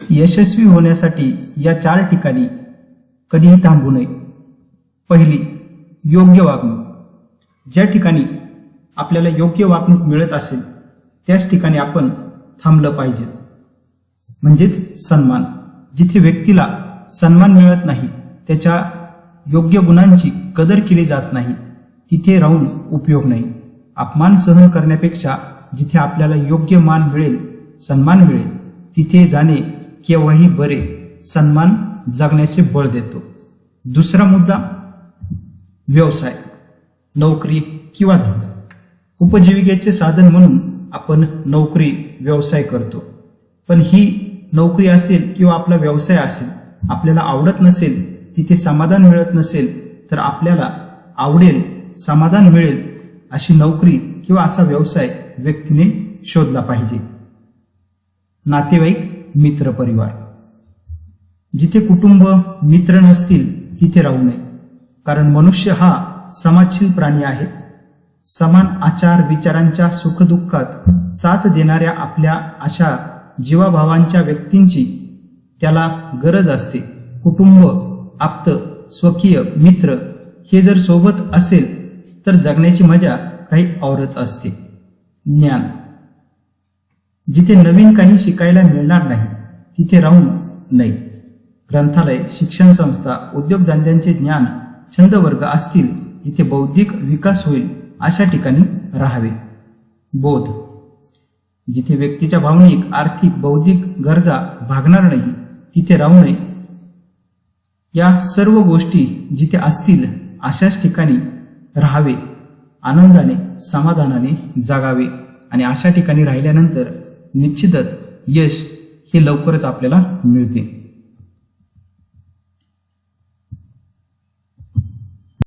यशस्वी होण्यासाठी या चार ठिकाणी कधीही थांबू नये. पहिली योग्य वागणूक. ज्या ठिकाणी आपल्याला योग्य वागणूक मिळत असेल त्याच ठिकाणी आपण थांबलं पाहिजे. म्हणजेच सन्मान. जिथे व्यक्तीला सन्मान मिळत नाही त्याच्या योग्य गुणांची कदर केली जात नाही तिथे राहून उपयोग नाही. अपमान सहन करण्यापेक्षा जिथे आपल्याला योग्य मान मिळेल सन्मान मिळेल तिथे जाणे केव्हाही बरे सन्मान जगण्याचे बळ देतो. दुसरा मुद्दा व्यवसाय नोकरी किंवा धंदा. उपजीविकेचे साधन म्हणून आपण नोकरी व्यवसाय करतो. पण ही नोकरी असेल किंवा आपला व्यवसाय असेल आपल्याला आवडत नसेल तिथे समाधान मिळत नसेल तर आपल्याला आवडेल समाधान मिळेल अशी नोकरी किंवा असा व्यवसाय व्यक्तीने शोधला पाहिजे. नातेवाईक मित्र परिवार. जिथे कुटुंब मित्र नसतील तिथे राहू नये. कारण मनुष्य हा समाजशील प्राणी आहे. समान आचार विचारांच्या सुखदुःखात साथ देणाऱ्या आपल्या अशा जीवाभावांच्या व्यक्तींची त्याला गरज असते. कुटुंब आप्त स्वकीय मित्र हे जर सोबत असेल तर जगण्याची मजा काही औरच असते. ज्ञान. जिथे नवीन काही शिकायला मिळणार नाही तिथे राहून नाही. ग्रंथालय शिक्षण संस्था उद्योगधंद्यांचे ज्ञान छंद वर्ग असतील जिथे बौद्धिक विकास होईल अशा ठिकाणी राहावे. बोध. जिथे व्यक्तीच्या भावनिक आर्थिक बौद्धिक गरजा भागणार नाही तिथे राहू नये. या सर्व गोष्टी जिथे असतील अशाच ठिकाणी राहावे. आनंदाने समाधानाने जागावे आणि अशा ठिकाणी राहिल्यानंतर निश्चितच यश हे लवकरच आपल्याला मिळते